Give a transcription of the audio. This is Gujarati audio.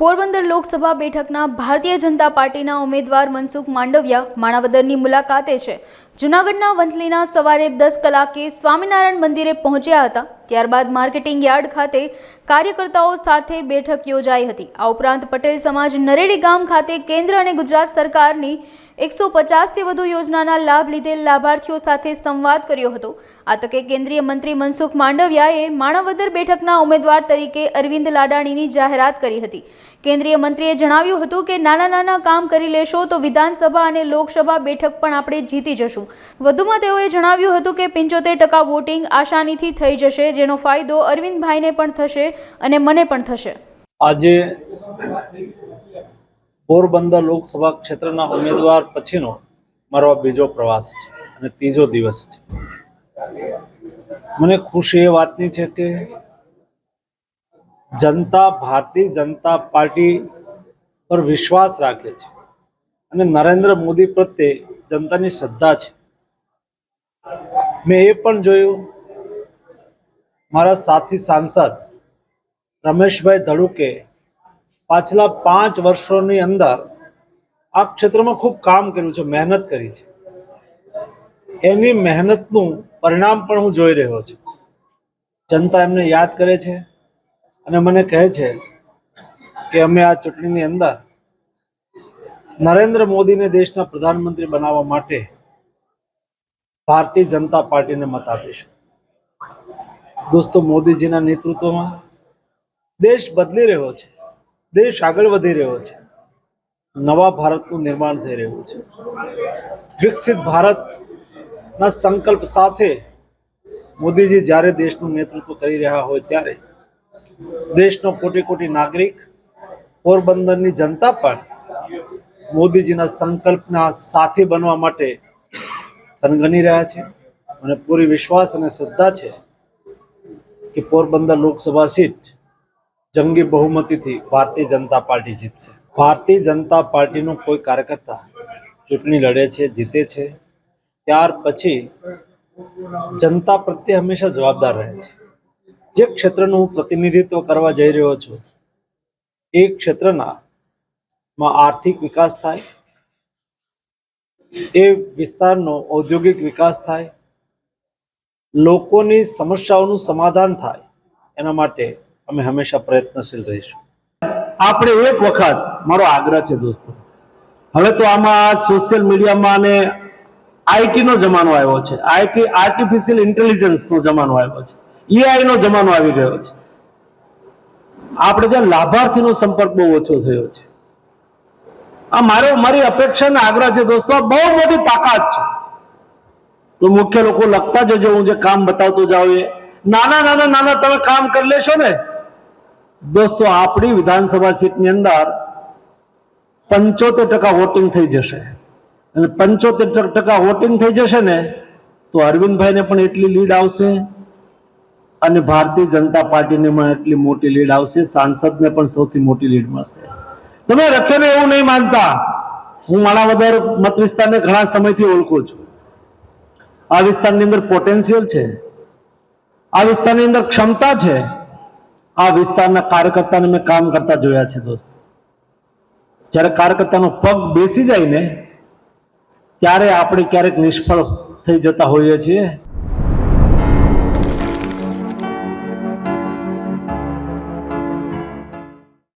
પોરબંદર લોકસભા બેઠકના ભારતીય જનતા પાર્ટીના ઉમેદવાર મનસુખ માંડવિયા માણાવદરની મુલાકાતે છે. જૂનાગઢના વંથલીના સવારે દસ કલાકે સ્વામિનારાયણ મંદિરે પહોંચ્યા હતા. ત્યારબાદ માર્કેટિંગ યાર્ડ ખાતે કાર્યકર્તાઓ સાથે બેઠક યોજાઈ હતી. આ ઉપરાંત પટેલ સમાજ નરેડી ગામ ખાતે કેન્દ્ર અને ગુજરાત સરકારની એકસો પચાસથી વધુ યોજનાના લાભ લીધેલ લાભાર્થીઓ સાથે સંવાદ કર્યો હતો. આ તકે કેન્દ્રીય મંત્રી મનસુખ માંડવિયાએ માણાવદર બેઠકના ઉમેદવાર તરીકે અરવિંદ લાડાણીની જાહેરાત કરી હતી. કેન્દ્રીય મંત્રીએ જણાવ્યું હતું કે, નાના નાના કામ કરી લેશો તો વિધાનસભા અને લોકસભા બેઠક પણ આપણે જીતી જશું. વધુમાં તેઓએ જણાવ્યું હતું કે, પંચોતેર ટકા વોટિંગ આસાનીથી થઈ જશે જેનો ફાયદો અરવિંદભાઈને પણ થશે અને મને પણ થશે. આજે પોરબંદર લોકસભા ક્ષેત્રના ઉમેદવાર પછીનો મારો બીજો પ્રવાસ છે અને ત્રીજો દિવસ છે. મને ખુશી એ વાતની છે કે જનતા, ભારતીય જનતા પાર્ટી પર વિશ્વાસ રાખે છે અને નરેન્દ્ર મોદી પ્રત્યે જનતાની શ્રદ્ધા છે. મેં એ પણ જોયું મારા સાથી સાંસદ રમેશભાઈ ધડુકે પાછલા પાંચ વર્ષોની અંદર આ ક્ષેત્રમાં ખૂબ કામ કર્યું છે, મહેનત કરી છે. એની મહેનતનું પરિણામ પણ હું જોઈ રહ્યો છું. જનતા એમને યાદ કરે છે અને મને કહે છે કે અમે આ ચૂંટણીની અંદર નરેન્દ્ર મોદીને દેશના પ્રધાનમંત્રી બનાવવા માટે ભારતીય જનતા પાર્ટીને મત આપીશું. દોસ્તો, મોદીજીના નેતૃત્વમાં દેશ બદલી રહ્યો છે. દેશ આગળ વધી રહ્યો છે. નવા ભારતનું નિર્માણ થઈ રહ્યું છે. વિકસિત ભારતના સંકલ્પ સાથે મોદીજી જ્યારે દેશનું નેતૃત્વ કરી રહ્યા હોય ત્યારે દેશનો કોટી કોટી નાગરિક, પોરબંદરની જનતા પણ મોદીજીના સંકલ્પના સાથી બનવા માટે થનગની રહ્યા છે. મને પૂરી વિશ્વાસ અને શ્રદ્ધા છે કે પોરબંદર લોકસભા સીટ જંગી બહુમતીથી ભારતીય જનતા પાર્ટી જીતશે. ભારતીય જનતા પાર્ટીનો કોઈ કાર્યકર્તા ચૂંટણી લડે છે, જીતે છે, ત્યાર પછી જનતા પ્રત્યે હંમેશા જવાબદાર રહે છે. જે ક્ષેત્રનું હું પ્રતિનિધિત્વ કરવા જઈ રહ્યો છું, એ ક્ષેત્રના માં આર્થિક વિકાસ થાય, એ વિસ્તારનો ઔદ્યોગિક વિકાસ થાય લોકોની સમસ્યાઓનું સમાધાન થાય, એના માટે અમે હંમેશા પ્રયત્નશીલ રહીશું. આપણે એક વખત, મારો આગ્રહ છે દોસ્તો, હવે તો આમાં સોશિયલ મીડિયામાં અને આઈટી નો જમાનો આવ્યો છે આઈટી આર્ટિફિશિયલ ઇન્ટેલિજન્સ નો જમાનો આવ્યો છે એઆઈ નો જમાનો આવી ગયો છે. આપણે ત્યાં લાભાર્થીનો સંપર્ક બહુ ઓછો થયો છે. આ મારો, મારી અપેક્ષા અને આગ્રહ છે દોસ્તો બહુ મોટી તાકાત છે. તો મુખ્ય લોકો લખતા જજો, હું જે કામ બતાવતો જાઉં એ. નાના નાના નાના, તમે કામ કરી લેશો ને. દોસ્તો, આપણી વિધાનસભા સીટની અંદર પંચોતેર ટકા વોટિંગ થઈ જશે. અને પંચોતેર ટકા વોટિંગ થઈ જશે ને, તો અરવિંદભાઈને પણ એટલી લીડ આવશે અને ભારતીય જનતા પાર્ટીને પણ એટલી મોટી લીડ આવશે. સાંસદને પણ સૌથી મોટી લીડ મળશે. તમે રખેને એવું નહીં માનતા. હું માણાવદર મત વિસ્તારને ઘણા સમયથી ઓળખું છું. આ વિસ્તારની અંદર પોટેન્શિયલ છે. આ વિસ્તારની અંદર ક્ષમતા છે. આ વિસ્તારના કાર્યકર્તાને મેં કામ કરતા જોયા છે દોસ્ત. જ્યારે કાર્યકર્તાનો પગ બેસી જાય ને, ત્યારે આપણે ક્યારેક નિષ્ફળ થઈ જતા હોઈએ છીએ.